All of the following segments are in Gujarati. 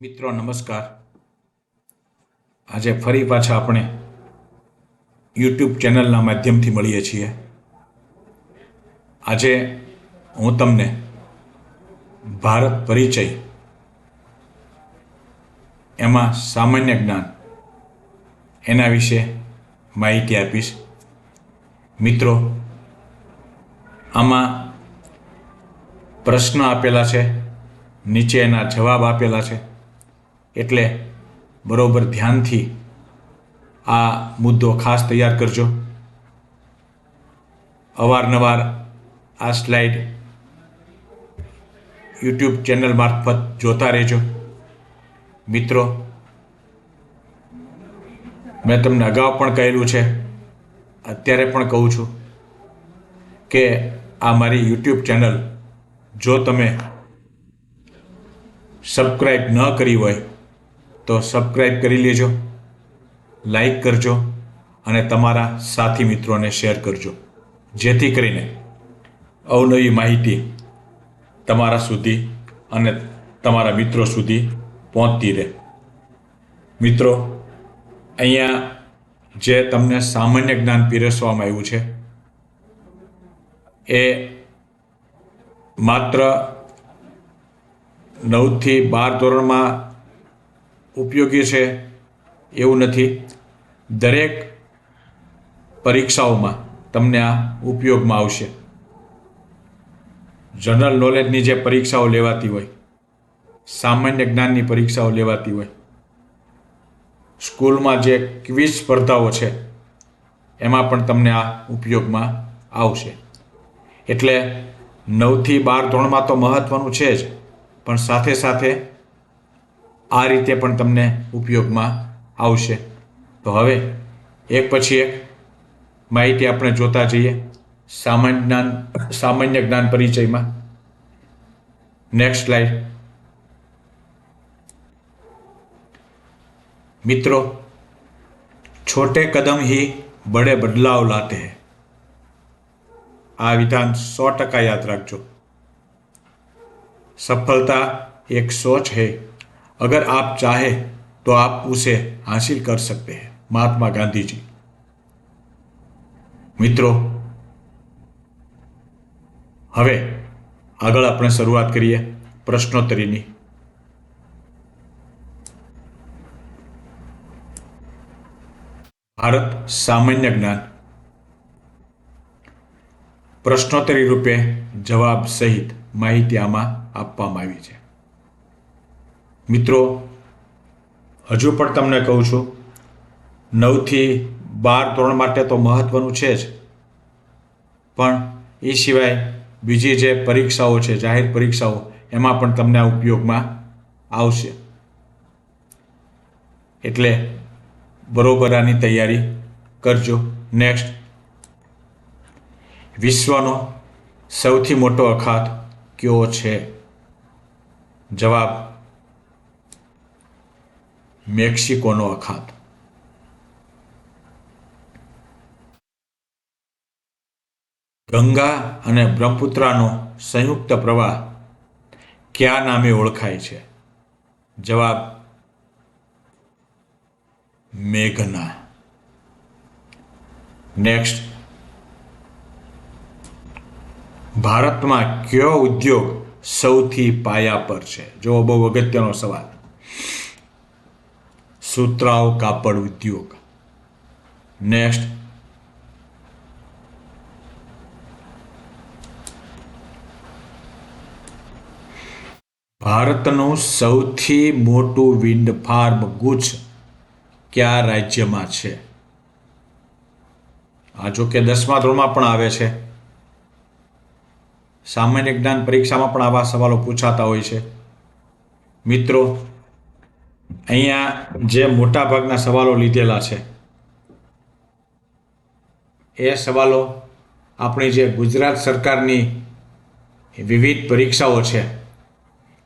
મિત્રો, નમસ્કાર. આજે ફરી પાછા આપણે યુટ્યુબ ચેનલના માધ્યમથી મળીએ છીએ. આજે હું તમને ભારત પરિચય, એમાં સામાન્ય જ્ઞાન એના વિશે માહિતી આપીશ. મિત્રો, આમાં પ્રશ્ન આપેલા છે, નીચે એના જવાબ આપેલા છે. એટલે બરોબર ધ્યાનથી આ મુદ્દો ખાસ તૈયાર કરજો. અવારનવાર આ સ્લાઇડ યુટ્યુબ ચેનલ મારફત જોતા રહેજો. મિત્રો, મેં તમને અગાઉ પણ કહેલું છે, અત્યારે પણ કહું છું કે આ મારી યુટ્યુબ ચેનલ જો તમે સબસ્ક્રાઈબ ન કરી હોય તો સબસ્ક્રાઈબ કરી લેજો લાઈક કરજો અને તમારા સાથી મિત્રોને શેર કરજો. જેથી કરીને અવનવી માહિતી તમારા સુધી અને તમારા મિત્રો સુધી પહોંચતી રહે. મિત્રો, અહીંયા જે તમને સામાન્ય જ્ઞાન પીરસવામાં આવ્યું છે, એ માત્ર નવથી બાર ધોરણમાં ઉપયોગી છે એવું નથી. દરેક પરીક્ષાઓમાં તમને આ ઉપયોગમાં આવશે. જનરલ નોલેજની જે પરીક્ષાઓ લેવાતી હોય, સામાન્ય જ્ઞાનની પરીક્ષાઓ લેવાતી હોય, સ્કૂલમાં જે ક્વિઝ સ્પર્ધાઓ છે, એમાં પણ તમને આ ઉપયોગમાં આવશે. એટલે નવથી બાર ધોરણમાં તો મહત્ત્વનું છે જ, પણ સાથે સાથે આ રીતે પણ તમને ઉપયોગમાં આવશે. તો હવે એક પછી એક માહિતી આપણે જોતા જઈએ સામાન્ય જ્ઞાન સામાન્ય જ્ઞાન પરિચયમાં. નેક્સ્ટ સ્લાઇડ મિત્રો, છોટે કદમ ही બડે બદલાવ લાતે હૈ. આ વિધાન સો ટકા યાદ રાખજો. સફળતા એક સોચ હૈ अगर आप चाहे तो आप उसे हासिल कर सकते हैं महात्मा गांधी जी મિત્રો હવે આગળ આપણે શરૂઆત કરીએ પ્રશ્નોત્તરીની ભારત સામાન્ય જ્ઞાન પ્રશ્નોત્તરી રૂપે જવાબ સહિત માહિતી આમાં આપવામાં આવી છે મિત્રો, હજુ પણ તમને કહું છું, નવથી બાર ધોરણ માટે તો મહત્વનું છે જ. પણ એ સિવાય બીજી જે પરીક્ષાઓ છે, જાહેર પરીક્ષાઓ, એમાં પણ તમને આ ઉપયોગમાં આવશે. એટલે બરોબર આની તૈયારી કરજો. નેક્સ્ટ વિશ્વનો સૌથી મોટો અખાત કયો છે? જવાબ મેક્સિકોનો અખાત. ગંગા અને બ્રહ્મપુત્રાનો સંયુક્ત પ્રવાહ કયા નામે ઓળખાય છે? જવાબ, મેઘના. નેક્સ્ટ ભારતમાં કયો ઉદ્યોગ સૌથી પાયા પર છે? જો બહુ અગત્યનો સવાલ. સુતરાઉ કાપડ ઉદ્યોગ. નેક્સ્ટ ભારતનું સૌથી મોટું વિન્ડ ફાર્મ ગુચ્છ કયા રાજ્યમાં છે? આ જો કે દસમા ધોરણમાં પણ આવે છે. સામાન્ય જ્ઞાન પરીક્ષામાં પણ આવા સવાલો પૂછાતા હોય છે. મિત્રો અહીંયા જે મોટા ભાગના સવાલો લીધેલા છે, એ સવાલો આપણી જે ગુજરાત સરકારની વિવિધ પરીક્ષાઓ છે,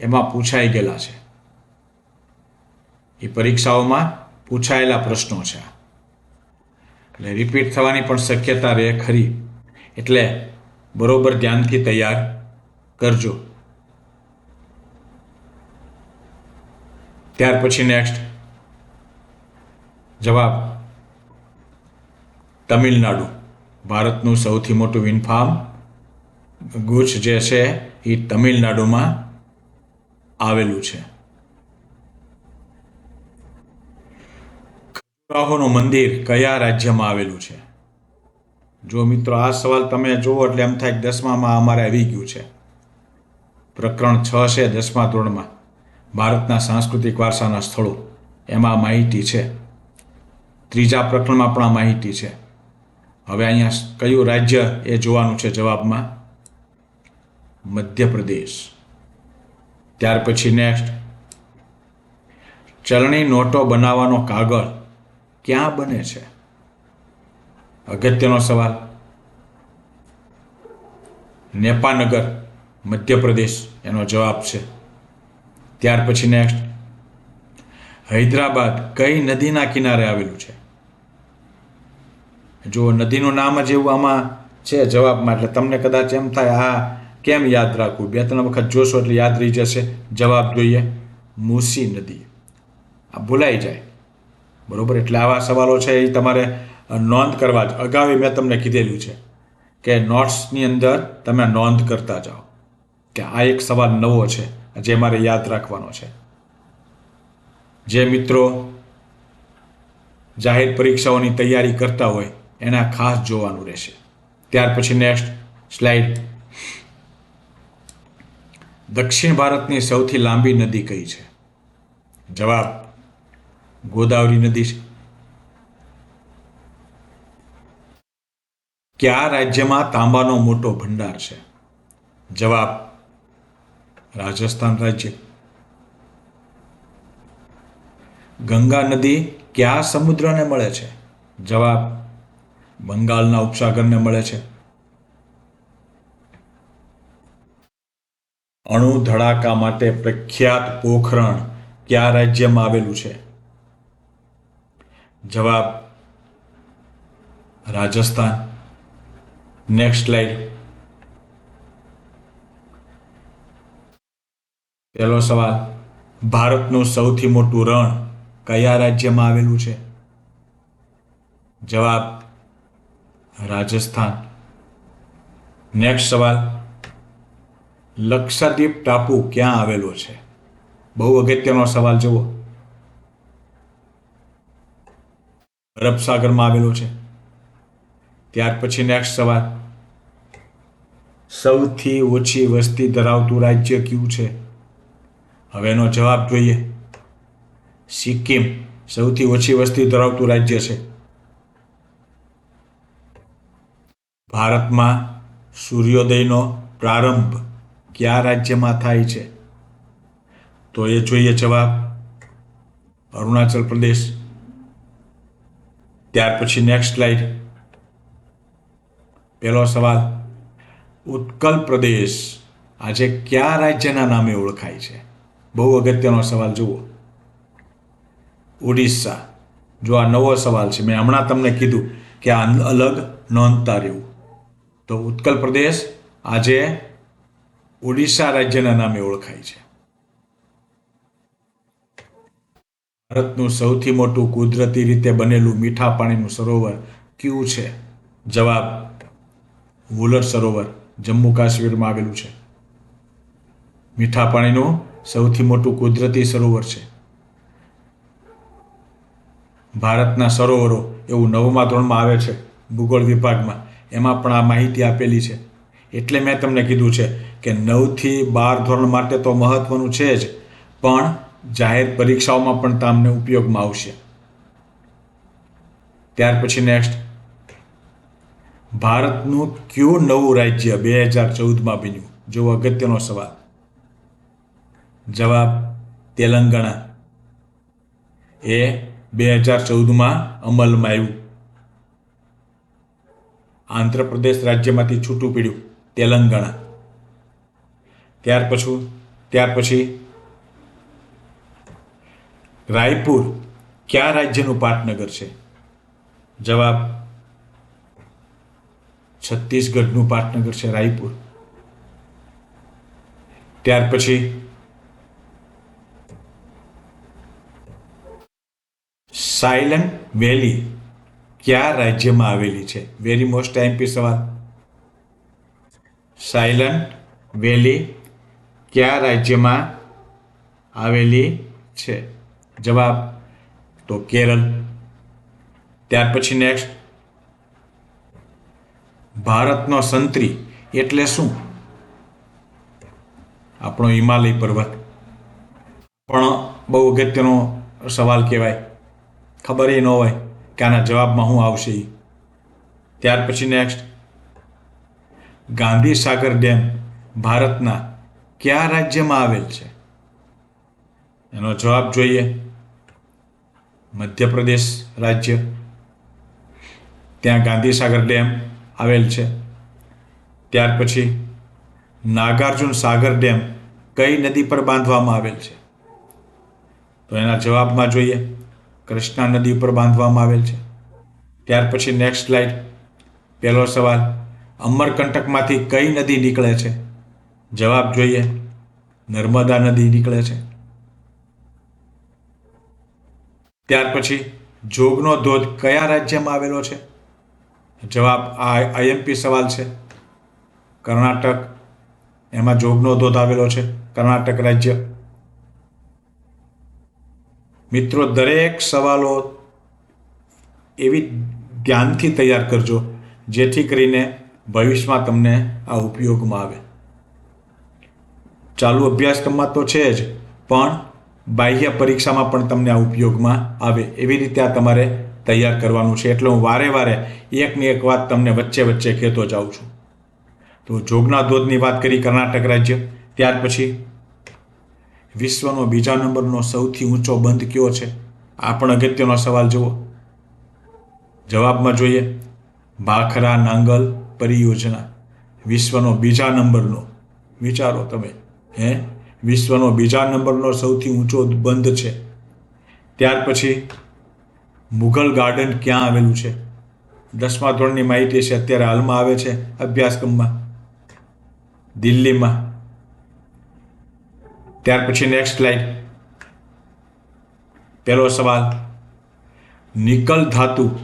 એમાં પૂછાઈ ગયેલા છે. એ પરીક્ષાઓમાં પૂછાયેલા પ્રશ્નો છે. એટલે રિપીટ થવાની પણ શક્યતા રહે ખરી. એટલે બરોબર ધ્યાનથી તૈયાર કરજો. ત્યાર પછી નેક્સ્ટ જવાબ. તમિલનાડુ. ભારતનું સૌથી મોટું વિન્ડ ફાર્મ ગુચ્છ જે છે એ તમિલનાડુમાં આવેલું છે. ખજુરાહોનું મંદિર કયા રાજ્યમાં આવેલું છે? જો મિત્રો, આ સવાલ તમે જુઓ એટલે એમ થાય દસમામાં અમારે આવી ગયું છે. પ્રકરણ છ છે દસમા ધોરણમાં. ભારતના સાંસ્કૃતિક વારસાના સ્થળો. એમાં માહિતી છે. ત્રીજા પ્રકરણમાં પણ માહિતી છે. હવે અહીંયા કયું રાજ્ય એ જોવાનું છે જવાબમાં? મધ્યપ્રદેશ. ત્યાર પછી નેક્સ્ટ ચલણી નોટો બનાવવાનો કાગળ ક્યાં બને છે? અગત્યનો સવાલ. નેપાનગર, મધ્યપ્રદેશ એનો જવાબ છે. ત્યાર પછી નેક્સ્ટ હૈદરાબાદ કઈ નદીના કિનારે આવેલું છે? જો નદીનું નામ જ એવું આમાં છે જવાબમાં, એટલે તમને કદાચ એમ થાય આ કેમ યાદ રાખવું? બે ત્રણ વખત જોશો એટલે યાદ રહી જશે. જવાબ જોઈએ, મૂસી નદી. આ ભૂલાઈ જાય. બરોબર? એટલે આવા સવાલો છે એ તમારે નોંધ કરવા જ. અગાઉ મેં તમને કીધેલું છે કે નોટ્સની અંદર તમે નોંધ કરતા જાઓ. કે આ એક સવાલ નવો છે. જે મારે યાદ રાખવાનો છે. જે મિત્રો જાહેર પરીક્ષાઓની તૈયારી કરતા હોય, એના ખાસ જોવાનું રહેશે. ત્યાર પછી નેક્સ્ટ સ્લાઇડ દક્ષિણ ભારતની સૌથી લાંબી નદી કઈ છે? જવાબ, ગોદાવરી નદી છે. કયા રાજ્યમાં તાંબાનો મોટો ભંડાર છે? જવાબ રાજસ્થાન રાજ્ય. ગંગા નદી કયા સમુદ્રને મળે છે? જવાબ, બંગાળના ઉપસાગરને મળે છે. અણુ ધડાકા માટે પ્રખ્યાત પોખરણ કયા રાજ્યમાં આવેલું છે? જવાબ, રાજસ્થાન. નેક્સ્ટ સ્લાઇડ પહેલો સવાલ, ભારતનું સૌથી મોટું રણ કયા રાજ્યમાં આવેલું છે? જવાબ, રાજસ્થાન. નેક્સ્ટ સવાલ, લક્ષદ્વીપ ટાપુ ક્યાં આવેલો છે? બહુ અગત્યનો સવાલ જુઓ. અરબ સાગરમાં આવેલો છે. ત્યાર પછી નેક્સ્ટ સવાલ, સૌથી ઓછી વસ્તી ધરાવતું રાજ્ય કયું છે? હવે એનો જવાબ જોઈએ. સિક્કિમ સૌથી ઓછી વસ્તી ધરાવતું રાજ્ય છે. ભારતમાં સૂર્યોદયનો પ્રારંભ કયા રાજ્યમાં થાય છે? તો એ જોઈએ જવાબ અરુણાચલ પ્રદેશ. ત્યાર પછી નેક્સ્ટ સ્લાઇડ પહેલો સવાલ, ઉત્કલ પ્રદેશ આજે કયા રાજ્યના નામે ઓળખાય છે? બહુ અગત્યનો સવાલ જુઓ. ઓડિશા. જો આ નવો સવાલ છે, મેં હમણાં તમને કીધું કે આ અલગ નોંધતા રહેવું. તો ઉત્કલ પ્રદેશ આજે ઓડિશા રાજ્યના નામે ઓળખાય છે. ભારતનું સૌથી મોટું કુદરતી રીતે બનેલું મીઠા પાણીનું સરોવર કયું છે? જવાબ, વુલર સરોવર જમ્મુ કાશ્મીરમાં આવેલું છે. મીઠા પાણીનું સૌથી મોટું કુદરતી સરોવર છે. ભારતના સરોવરો એવું નવમા ધોરણમાં આવે છે ભૂગોળ વિભાગમાં. એમાં પણ આ માહિતી આપેલી છે. એટલે મેં તમને કીધું છે કે નવથી બાર ધોરણ માટે તો મહત્વનું છે જ, પણ જાહેર પરીક્ષાઓમાં પણ તમને ઉપયોગમાં આવશે. ત્યાર પછી નેક્સ્ટ ભારતનું કયું નવું રાજ્ય બે હજાર ચૌદમાં બન્યું? જો અગત્યનો સવાલ. જવાબ તેલંગાણા. એ બે હજાર ચૌદમાં અમલમાં આવ્યું. આંધ્રપ્રદેશ રાજ્યમાંથી છૂટું પડ્યું તેલંગાણા. ત્યાર પછી ત્યાર પછી રાયપુર કયા રાજ્યનું પાટનગર છે? જવાબ છત્તીસગઢનું પાટનગર છે રાયપુર. ત્યાર પછી સાયલન્ટ વેલી કયા રાજ્યમાં આવેલી છે? વેરી મોસ્ટ આઈમ્પી સવાલ. સાયલન્ટ વેલી કયા રાજ્યમાં આવેલી છે? જવાબ તો કેરળ. ત્યાર પછી નેક્સ્ટ ભારતનો સંતરી એટલે શું? આપણો હિમાલય પર્વત. પણ બહુ અગત્યનો સવાલ કહેવાય. ખબર એ ન હોય કે આના જવાબમાં શું આવશે. ત્યાર પછી નેક્સ્ટ ગાંધી સાગર ડેમ ભારતના કયા રાજ્યમાં આવેલ છે? એનો જવાબ જોઈએ મધ્યપ્રદેશ રાજ્ય. ત્યાં ગાંધી સાગર ડેમ આવેલ છે. ત્યાર પછી નાગાર્જુન સાગર ડેમ કઈ નદી પર બાંધવામાં આવેલ છે? તો એના જવાબમાં જોઈએ કૃષ્ણા નદી ઉપર બાંધવામાં આવેલ છે. ત્યાર પછી નેક્સ્ટ સ્લાઇડ પહેલો સવાલ, અમરકંટકમાંથી કઈ નદી નીકળે છે? જવાબ જોઈએ, નર્મદા નદી નીકળે છે. ત્યાર પછી, જોગનો ધોધ કયા રાજ્યમાં આવેલો છે? જવાબ આ આઈએમપી સવાલ છે. કર્ણાટક, એમાં જોગનો ધોધ આવેલો છે. કર્ણાટક રાજ્ય મિત્રો, દરેક સવાલો એવી ધ્યાનથી તૈયાર કરજો, જેથી કરીને ભવિષ્યમાં તમને આ ઉપયોગમાં આવે. ચાલુ અભ્યાસક્રમમાં તો છે જ, પણ બાહ્ય પરીક્ષામાં પણ તમને આ ઉપયોગમાં આવે. એવી રીતે આ તમારે તૈયાર કરવાનું છે. એટલે હું વારે વારે એકની એક વાત તમને વચ્ચે વચ્ચે કહેતો જાઉં છું. તો જોગના ધોધની વાત કરી, કર્ણાટક રાજ્ય. ત્યાર પછી વિશ્વનો બીજા નંબરનો સૌથી ઊંચો બંધ કયો છે? આ પણ અગત્યનો સવાલ જુઓ. જવાબમાં જોઈએ, ભાખરા નાંગલ પરિયોજના. વિશ્વનો બીજા નંબરનો. વિચારો તમે, હે? વિશ્વનો બીજા નંબરનો સૌથી ઊંચો બંધ છે. ત્યાર પછી, મુઘલ ગાર્ડન ક્યાં આવેલું છે? દસમા ધોરણની માહિતી છે, અત્યારે હાલમાં આવે છે અભ્યાસક્રમમાં. દિલ્હીમાં. ત્યાર પછી નેક્સ્ટ સ્લાઇડ પહેલો સવાલ, નિકલ ધાતુ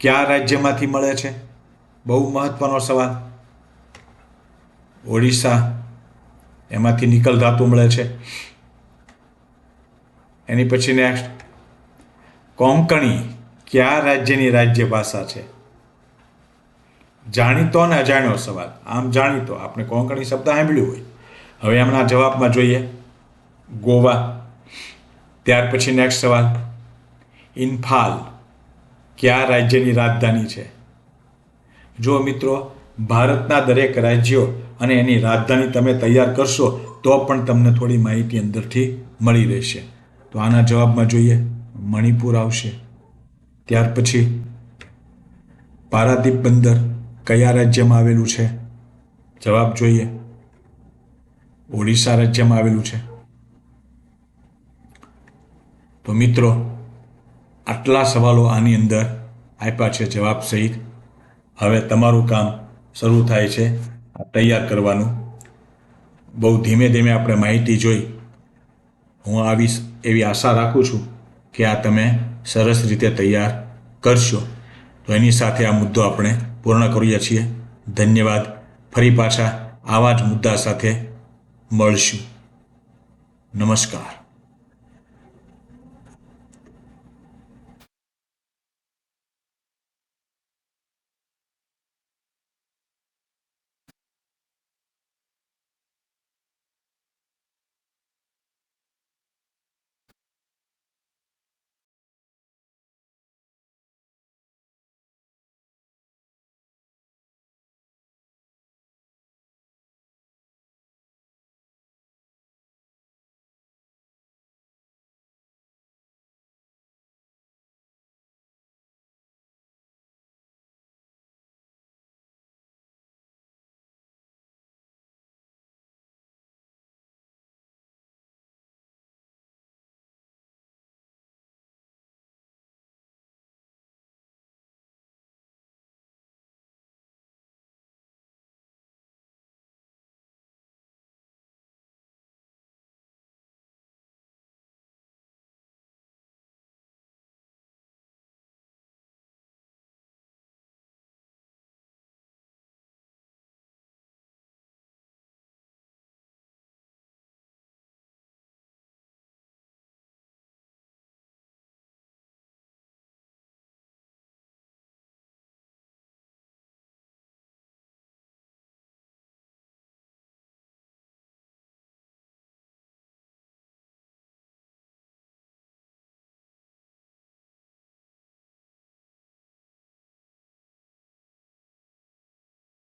કયા રાજ્યમાંથી મળે છે? બહુ મહત્વનો સવાલ. ઓડિશા, એમાંથી નિકલ ધાતુ મળે છે. એની પછી નેક્સ્ટ કોંકણી કયા રાજ્યની રાજ્ય ભાષા છે? જાણીતો અને અજાણ્યો સવાલ. આમ જાણીતો. આપણે કોંકણી શબ્દ સાંભળ્યું હોય. હવે એમના જવાબમાં જોઈએ. ગોવા. ત્યાર પછી નેક્સ્ટ સવાલ. ઇન્ફાલ કયા રાજ્યની રાજધાની છે? જો મિત્રો, ભારતના દરેક રાજ્યો અને એની રાજધાની તમે તૈયાર કરશો તો પણ તમને થોડી માહિતી અંદરથી મળી રહેશે. તો આના જવાબમાં જોઈએ, મણિપુર આવશે. ત્યાર પછી, પારાદીપ બંદર કયા રાજ્યમાં આવેલું છે? જવાબ જોઈએ, ઓડિશા રાજ્યમાં આવેલું છે. તો મિત્રો, આટલા સવાલો આની અંદર આપ્યા છે જવાબ સહિત. હવે તમારું કામ શરૂ થાય છે તૈયાર કરવાનું. બહુ ધીમે ધીમે આપણે માહિતી જોઈ. હું આવી એવી આશા રાખું છું કે આ તમે સરસ રીતે તૈયાર કરશો. તો એની સાથે આ મુદ્દો આપણે પૂર્ણ કરીએ છીએ. ધન્યવાદ. ફરી પાછા આવા જ મુદ્દા સાથે મળશું. નમસ્કાર.